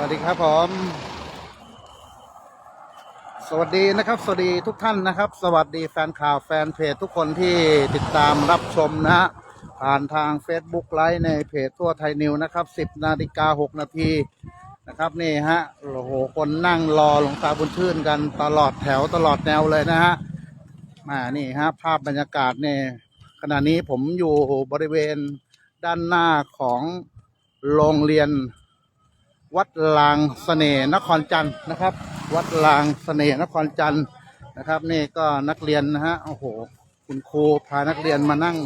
วัสดีครับผม สวัสดีนะครับ สวัสดีทุกท่านนะครับ สวัสดีแฟนข่าวแฟนเพจทุกคนที่ติดตามรับชมนะฮะผ่านทาง Facebook ไลฟ์ในเพจทั่วไทยนิวนะครับ 10นาฬิกา6นาทีนะครับนี่ฮะโอ้โหคนนั่งรอหลวงตาบุญชื่นกันตลอดแถวตลอดแนวเลยนะฮะมานี่ฮะภาพบรรยากาศเนี่ยขณะนี้ผมอยู่บริเวณด้านหน้าของโรงเรียน วัดลางเสน่ห์นครจันทร์นะครับ วัดลางเสน่ห์นครจันทร์นะครับ นี่ก็นักเรียนนะฮะโอ้โห คุณครูพานักเรียนมานั่ง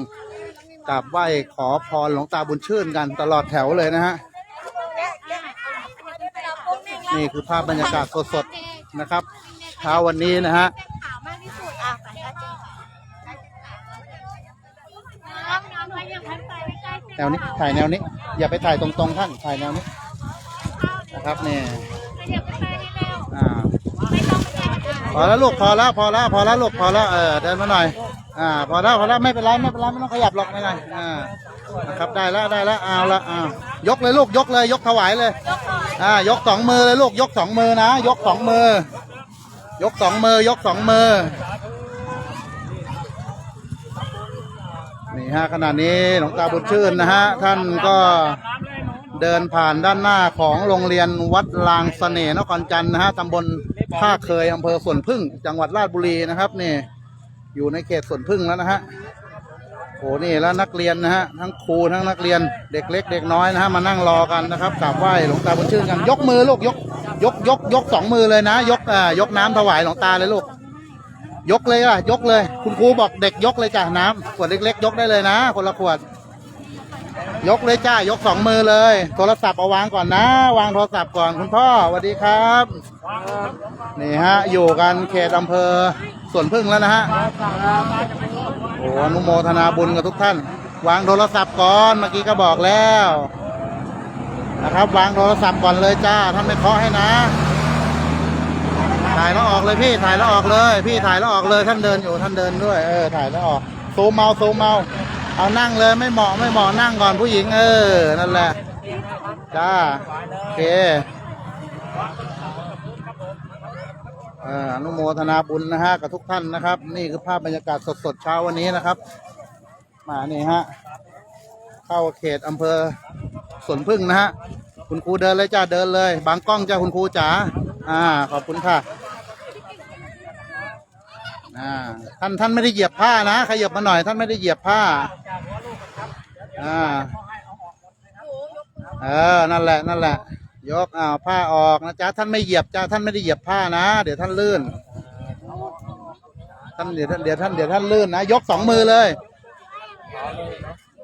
กราบไหว้ขอพรหลวงตาบุญชื่นกันตลอดแถวเลยนะฮะนี่คือภาพบรรยากาศสดๆนะครับเช้าวันนี้นะฮะขาวมากที่สุดอะไปก็เจอน้ำน้ำไว้ยังพันไปไม่ใกล้แนวนี้ถ่ายแนวนี้ อย่าไปถ่ายตรงๆท่านถ่ายแนวนี้นะ ครับนี่เดี๋ยวไปไปเร็วอ่าไม่ต้องไปแก้พอแล้วลูกพอแล้วพอแล้วพอแล้วลูกพอแล้วเออเดินมาหน่อยอ่าพอแล้วพอแล้วไม่เป็นไรไม่เป็นไรไม่ต้องขยับหรอกไม่เป็นไรอ่านะครับได้แล้วได้แล้วเอาละอ่ายกเลยลูกยกเลย ยกถวายเลยยกหน่อยอ่ายกสองมือเลยลูกยกสองมือนะ ยกสองมือ ยกสองมือยกสองมือนี่ฮะขณะนี้หลวงตาบุญชื่นนะฮะท่านก็ เดินผ่านด้านหน้าของโรงเรียนวัดลางเสน่ห์นครจันทร์นะฮะตำบลท่าเคยอำเภอสวนพึ่ง จังหวัดราชบุรีนะครับนี่อยู่ในเขตสวนพึ่งแล้วนะฮะโอ้นี่แล้วนักเรียนนะฮะทั้งครูทั้งนักเรียนเด็กเล็กเด็กน้อยนะฮะมานั่งรอกันนะครับกราบไหว้หลวงตาบุญชื่นกันยกมือลูกยก ยกยกยกสองมือเลยนะ ยกอ่ายกน้ำถวายหลวงตาเลยลูกยกเลยอะยกเลย คุณครูบอกเด็กยกเลยจ้ะน้ำขวดเล็ก ๆ ยกได้เลยนะ คนละขวด ยกเลยจ้ายกสองมือเลย โทรศัพท์เอาวางก่อนนะ วางโทรศัพท์ก่อนคุณพ่อสวัสดีครับ นี่ฮะ อยู่กันเขตอำเภอสวนพึ่งแล้วนะฮะโอ้อนุโมทนาบุญกับทุกท่าน วางโทรศัพท์ก่อนเมื่อกี้ก็บอกแล้วนะครับ วางโทรศัพท์ก่อนเลยจ้าท่านไม่เคาะให้นะ ถ่ายแล้วออกเลยพี่ถ่ายแล้วออกเลย พี่ถ่ายแล้วออกเลยท่านเดินอยู่ท่านเดินด้วยเออถ่ายแล้วออกซูมเมาซูมเมา เอานั่งเลยไม่เหมาะไม่เหมาะนั่งก่อนผู้หญิงเออ นั่นแหละ จ้า โอเคเอ่ออนุโมทนาบุญนะฮะกับทุกท่านนะครับ นี่คือภาพบรรยากาศสดๆเช้าวันนี้นะครับ มานี่ฮะ เข้าเขตอำเภอสวนพึ่งนะฮะ คุณครูเดินเลยจ้าเดินเลย บางกล้องจ้าคุณครูจ๋าอ่า ขอบคุณค่ะ อ่าท่านท่านไม่ได้เหยียบผ้านะขยับมาหน่อย ท่านไม่ได้เหยียบผ้าอ่าเออนั่นแหละนั่นแหละ ยกอ่าวผ้าออกนะจ๊ะท่านไม่เหยียบจ้าท่านไม่ได้เหยียบผ้านะ เดี๋ยวท่านลื่นท่านเดี๋ยวท่านเดี๋ยวท่านเดี๋ยวท่านลื่นนะยกสองมือเลย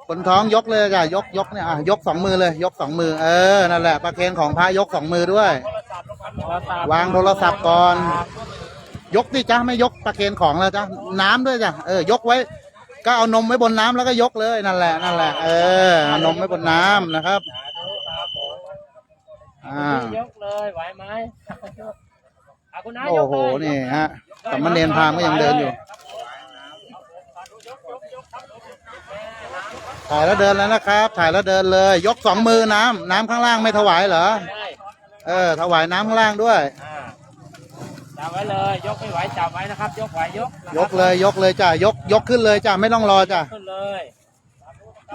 คนท้องยกเลยจ้ะยกยกเนี่ยอะยกสองมือเลย ยกสองมือ เออนั่นแหละ ประเคนของพระยกสองมือด้วย วางโทรศัพท์ก่อน ยกดิจ้ะไม่ยกประเคนของแล้วจ้ะน้ำด้วยจ้ะเออยกไว้ ก็เอานมไว้บนน้ำแล้วก็ยกเลยนั่นแหละนั่นแหละเออเอานมไว้บนน้ำนะครับอ่ายกเลยไหวไหมอะคุณน้ายโอ้กโหเลยนี่ฮะสามเณรพราหมณ์ก็ยังเดินอยู่ถ่ายแล้วเดินแล้วนะครับ ถ่ายแล้วเดินเลย ยกสองมือน้ำน้ำข้างล่างไม่ถวายเหรอได้เออ ถวายน้ำข้างล่างด้วยอ่า จับไว้เลย ยกไม่ไหวจับไว้นะครับ ยกไหวยกนะครับยกเลยยกเลยจ้ะยกยกขึ้นเลยจ้ะไม่ต้องรอจ้ะขึ้นเลย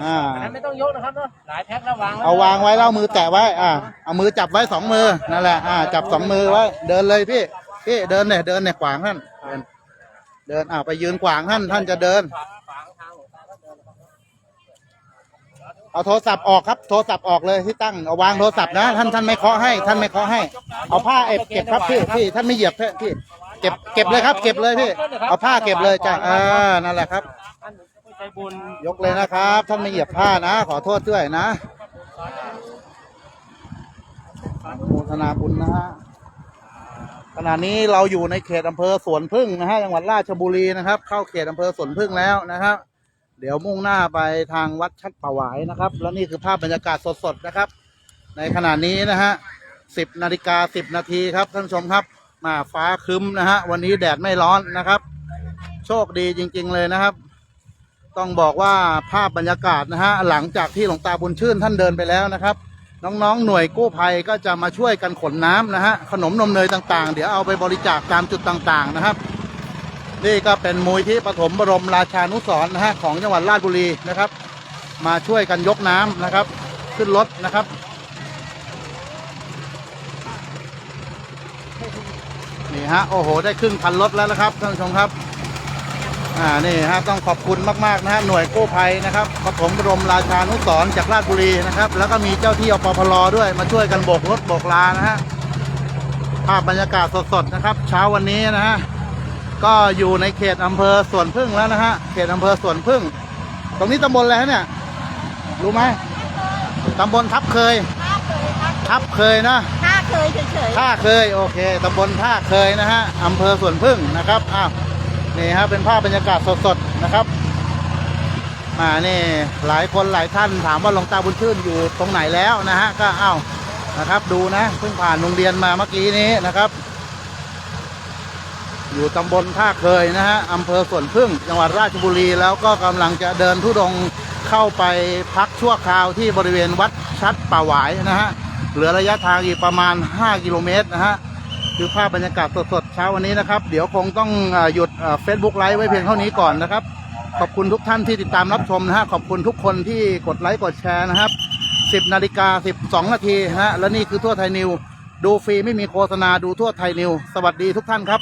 อ่า อันนั้นไม่ต้องยกนะครับเนาะหลายแพ็คแล้ววางไว้เอาวางไว้แล้วเอามือแตะไว้ อ่า เอามือจับไว้สองมือนั่นแหละ อ่า จับสองมือไว้ เดินเลยพี่ พี่เดินเนี่ยเดินเนี่ยขวางท่าน เดิน เดินอ่าไปยืนขวางท่านท่านจะเดินขวางทางหลวงตาก็เดิน เอาโทรศัพท์ออกครับ โทรศัพท์ออกเลยที่ตั้งเอาวางโทรศัพท์นะ ท่านท่านไม่เคาะให้ ท่านไม่เคาะให้ เอาผ้าเอฟเก็บครับพี่พี่ท่านไม่เหยียบพี่พี่เก็บเก็บเลยครับ เก็บเลยพี่ เอาผ้าเก็บเลยจ้ะอ่านั่นแหละครับใจบุญยกเลยนะครับ ท่านไม่เหยียบผ้านะ ขอโทษด้วยนะโมทนาบุญนะฮะขณะนี้เราอยู่ในเขตอำเภอสวนพึ่งนะฮะจังหวัดราชบุรีนะครับ เข้าเขตอำเภอสวนพึ่งแล้วนะครับ เดี๋ยวมุ่งหน้าไปทางวัดชัดป่าหวายนะครับ และนี่คือภาพบรรยากาศสดๆนะครับ ในขณะนี้นะฮะสิบนาฬิกาสิบนาทีครับท่านผู้ชมครับมาฟ้าคึ้มนะฮะวันนี้แดดไม่ร้อนนะครับ โชคดีจริง ๆ เลยนะครับ ต้องบอกว่าภาพบรรยากาศนะฮะหลังจากที่หลวงตาบุญชื่นท่านเดินไปแล้วนะครับ น้องๆหน่วยกู้ภัยก็จะมาช่วยกันขนน้ำนะฮะขนมนมเนยต่างๆ เดี๋ยวเอาไปบริจาคตามจุดต่างๆนะครับ นี่ก็เป็นมูลที่ปฐมบรมราชานุสรณ์นะฮะของจังหวัดราชบุรีนะครับ มาช่วยกันยกน้ำนะครับ ขึ้นรถนะครับนี่ฮะโอ้โห ได้ครึ่งคันรถแล้วนะครับท่านผู้ชมครับอ่านี่ฮะต้องขอบคุณมากๆนะฮะหน่วยกู้ภัยนะครับปฐมบรมราชานุสรณ์จากราชบุรีนะครับ แล้วก็มีเจ้าที่อปพลด้วยมาช่วยกันโบกรถโบกลานะฮะภาพบรรยากาศสดๆนะครับ เช้าวันนี้นะฮะ ก็อยู่ในเขตอำเภอสวนพึ่งแล้วนะฮะ เขตอำเภอสวนพึ่ง ตรงนี้ตำบลอะไรฮะเนี่ย รู้ไหมตำบลทับเคย ทับเคยนะถ้าเคยเฉยท่าเคย โอเค ตำบลท่าเคยนะฮะ อำเภอสวนพึ่งนะครับ อ้าว นี่ฮะ เป็นภาพบรรยากาศสดๆนะครับ มานี่ หลายคนหลายท่านถามว่าหลวงตาบุญชื่นอยู่ตรงไหนแล้วนะฮะ ก็เอ้านะครับ ดูนะ เพิ่งผ่านโรงเรียนมาเมื่อกี้นี้นะครับ อยู่ตำบลท่าเคยนะฮะอำเภอสวนพึ่งจังหวัดราชบุรี แล้วก็กำลังจะเดินทุดงเข้าไปพักชั่วคราวที่บริเวณวัดชัดป่าหวายนะฮะเหลือระยะทางอีกประมาณ 5 กิโลเมตรนะฮะคือภาพบรรยากาศสดๆเช้าวันนี้นะครับ เดี๋ยวคงต้องหยุดเฟซบุ๊กไลฟ์ไว้เพียงเท่านี้ก่อนนะครับ ขอบคุณทุกท่านที่ติดตามรับชมนะฮะขอบคุณทุกคนที่กดไลค์กดแชร์นะครับ 10นาฬิกา12 นาทีฮะและนี่คือทั่วไทยนิว ดูฟรีไม่มีโฆษณาดูทั่วไทยนิว สวัสดีทุกท่านครับ